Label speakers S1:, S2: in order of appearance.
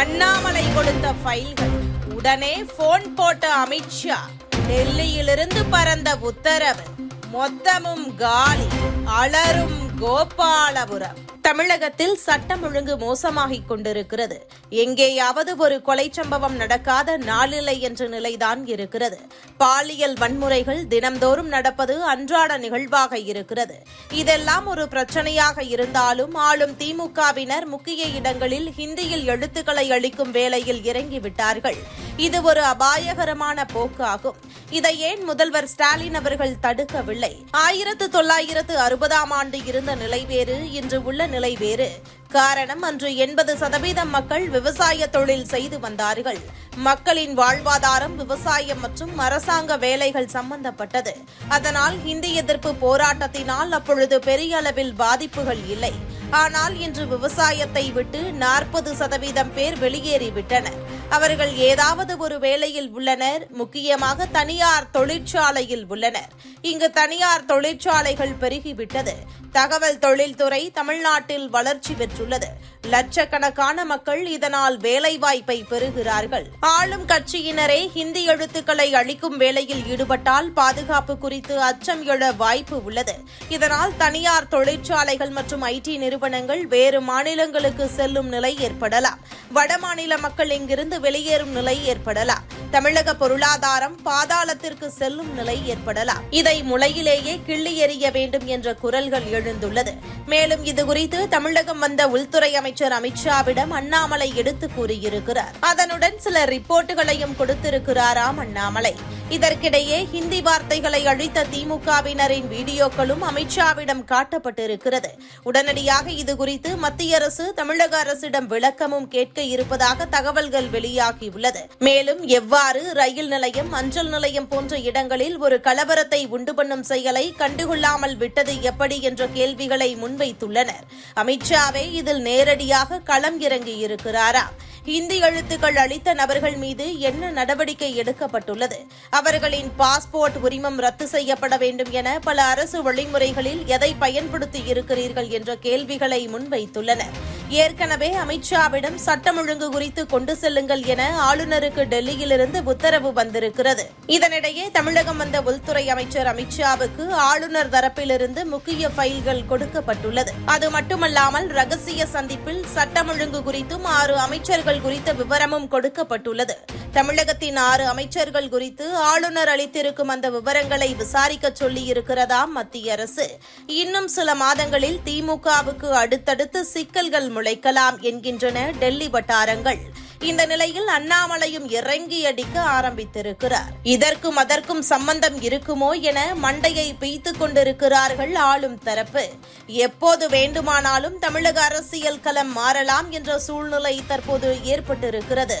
S1: அண்ணாமலை கொடுத்த ஃபைல்கள். உடனே போன் போட்ட அமித்ஷா டெல்லியிலிருந்து பறந்த உத்தரவு. மொத்தமும் காலி அலரும் கோபாலபுரம். தமிழகத்தில் சட்டம் ஒழுங்கு மோசமாகிக் கொண்டிருக்கிறது. எங்கேயாவது ஒரு கொலை சம்பவம் நடக்காத நாளில்லை என்ற நிலைதான் இருக்கிறது. பாலியல் வன்முறைகள் தினம்தோறும் நடப்பது அன்றாட நிகழ்வாக இருக்கிறது. இதெல்லாம் ஒரு பிரச்சனையாக இருந்தாலும் ஆளும் திமுகவினர் முக்கிய இடங்களில் ஹிந்தியில் எழுத்துக்களை அளிக்கும் வேலையில் இறங்கிவிட்டார்கள். இது ஒரு அபாயகரமான போக்காகும். இதை ஏன் முதல்வர் ஸ்டாலின் அவர்கள் தடுக்கவில்லை? ஆயிரத்து தொள்ளாயிரத்து அறுபதாம் ஆண்டு இருந்த நிலை வேறு. இன்று உள்ள நிலை வேறு. காரணம் அன்று எண்பது சதவீதம் மக்கள் விவசாய தொழில் செய்து வந்தார்கள். மக்களின் வாழ்வாதாரம் விவசாயம் மற்றும் அரசாங்க வேலைகள் சம்பந்தப்பட்டது. அதனால் ஹிந்தி எதிர்ப்பு போராட்டத்தினால் அப்பொழுது பெரிய அளவில் பாதிப்புகள் இல்லை. ஆனால் இன்று விவசாயத்தை விட்டு நாற்பது சதவீதம் பேர் வெளியேறிவிட்டனர். அவர்கள் ஏதாவது ஒரு வேலையில் உள்ளனர் முக்கியமாக தனியார் தொழிற்சாலையில் உள்ளனர். இங்கு தனியார் தொழிற்சாலைகள் பெருகிவிட்டது. தகவல் தொழில்துறை தமிழ்நாட்டில் வளர்ச்சி பெற்றுள்ளது. லட்சக்கணக்கான மக்கள் இதனால் வேலைவாய்ப்பை பெறுகிறார்கள். ஆளும் கட்சியினரே ஹிந்தி எழுத்துக்களை அளிக்கும் வேலையில் ஈடுபட்டால் பாதுகாப்பு குறித்து அச்சம் எழ வாய்ப்பு உள்ளது. இதனால் தனியார் தொழிற்சாலைகள் மற்றும் ஐடி நிறுவனங்கள் வேறு மாநிலங்களுக்கு செல்லும் நிலை ஏற்படலாம். வடமாநில மக்கள் இங்கிருந்து வெளியேறும் நிலை ஏற்படலாம். தமிழக பொருளாதாரம் பாதாளத்திற்கு செல்லும் நிலை ஏற்படலாம். இதை முளையிலேயே கிள்ளி எறிய வேண்டும் என்ற குரல்கள் எழுந்துள்ளது. மேலும் இதுகுறித்து தமிழகம் வந்த உள்துறை அமைச்சர் அமித்ஷாவிடம் அண்ணாமலை எடுத்து கூறியிருக்கிறார். அதனுடன் சில ரிப்போர்ட்டுகளையும் கொடுத்திருக்கிறாராம் அண்ணாமலை. இதற்கிடையே ஹிந்தி வார்த்தைகளை அழித்த திமுகவினரின் வீடியோக்களும் அமித்ஷாவிடம் காட்டப்பட்டிருக்கிறது. உடனடியாக இதுகுறித்து மத்திய அரசு தமிழக அரசிடம் விளக்கமும் கேட்க இருப்பதாக தகவல்கள் வெளியாகியுள்ளது. மேலும் எவ்வாறு இவ்வாறு ரயில் நிலையம் அஞ்சல் நிலையம் போன்ற இடங்களில் ஒரு கலவரத்தை உண்டு பண்ணும் செயலை கண்டுகொள்ளாமல் விட்டது எப்படி என்ற கேள்விகளை முன்வைத்துள்ளனர். அமித்ஷாவே இதில் நேரடியாக களம் இறங்கியிருக்கிறாரா இந்தி எழுத்துக்கள் அளித்த நபர்கள் மீது என்ன நடவடிக்கை எடுக்கப்பட்டுள்ளது? அவர்களின் பாஸ்போர்ட் உரிமம் ரத்து செய்யப்பட வேண்டும் என பல அரசு வழிமுறைகளில் எதை பயன்படுத்தி இருக்கிறீர்கள் என்ற கேள்விகளை முன்வைத்துள்ளனர். ஏற்கனவே அமித்ஷாவிடம் சட்டம் ஒழுங்கு குறித்து கொண்டு செல்லுங்கள் என ஆளுநருக்கு டெல்லியிலிருந்து உத்தரவு வந்திருக்கிறது. இதனிடையே தமிழகம் வந்த உள்துறை அமைச்சர் அமித்ஷாவுக்கு ஆளுநர் தரப்பிலிருந்து முக்கிய ஃபைல்கள் கொடுக்கப்பட்டுள்ளது. அது மட்டுமல்லாமல் ரகசிய சந்திப்பில் சட்டம் ஒழுங்கு குறித்தும் ஆறு அமைச்சர்கள் குறித்த விவரமும் கொடுக்கப்பட்டுள்ளது. தமிழகத்தின் ஆறு அமைச்சர்கள் குறித்து ஆளுநர் அளித்திருக்கும் அந்த விவரங்களை விசாரிக்க சொல்லியிருக்கிறதாம் மத்திய அரசு. இன்னும் சில மாதங்களில் திமுகவுக்கு அடுத்தடுத்து சிக்கல்கள் முளைக்கலாம் என்கின்றன டெல்லி வட்டாரங்கள். இந்த நிலையில் அண்ணாமலையும் இறங்கி அடிக்க ஆரம்பித்திருக்கிறார். இதற்கும் அதற்கும் சம்பந்தம் இருக்குமோ என மண்டையை பீய்த்துக் கொண்டிருக்கிறார்கள் ஆளும் தரப்பு. எப்போது வேண்டுமானாலும் தமிழக அரசியல் களம் மாறலாம் என்ற சூழ்நிலை தற்போது ஏற்பட்டிருக்கிறது.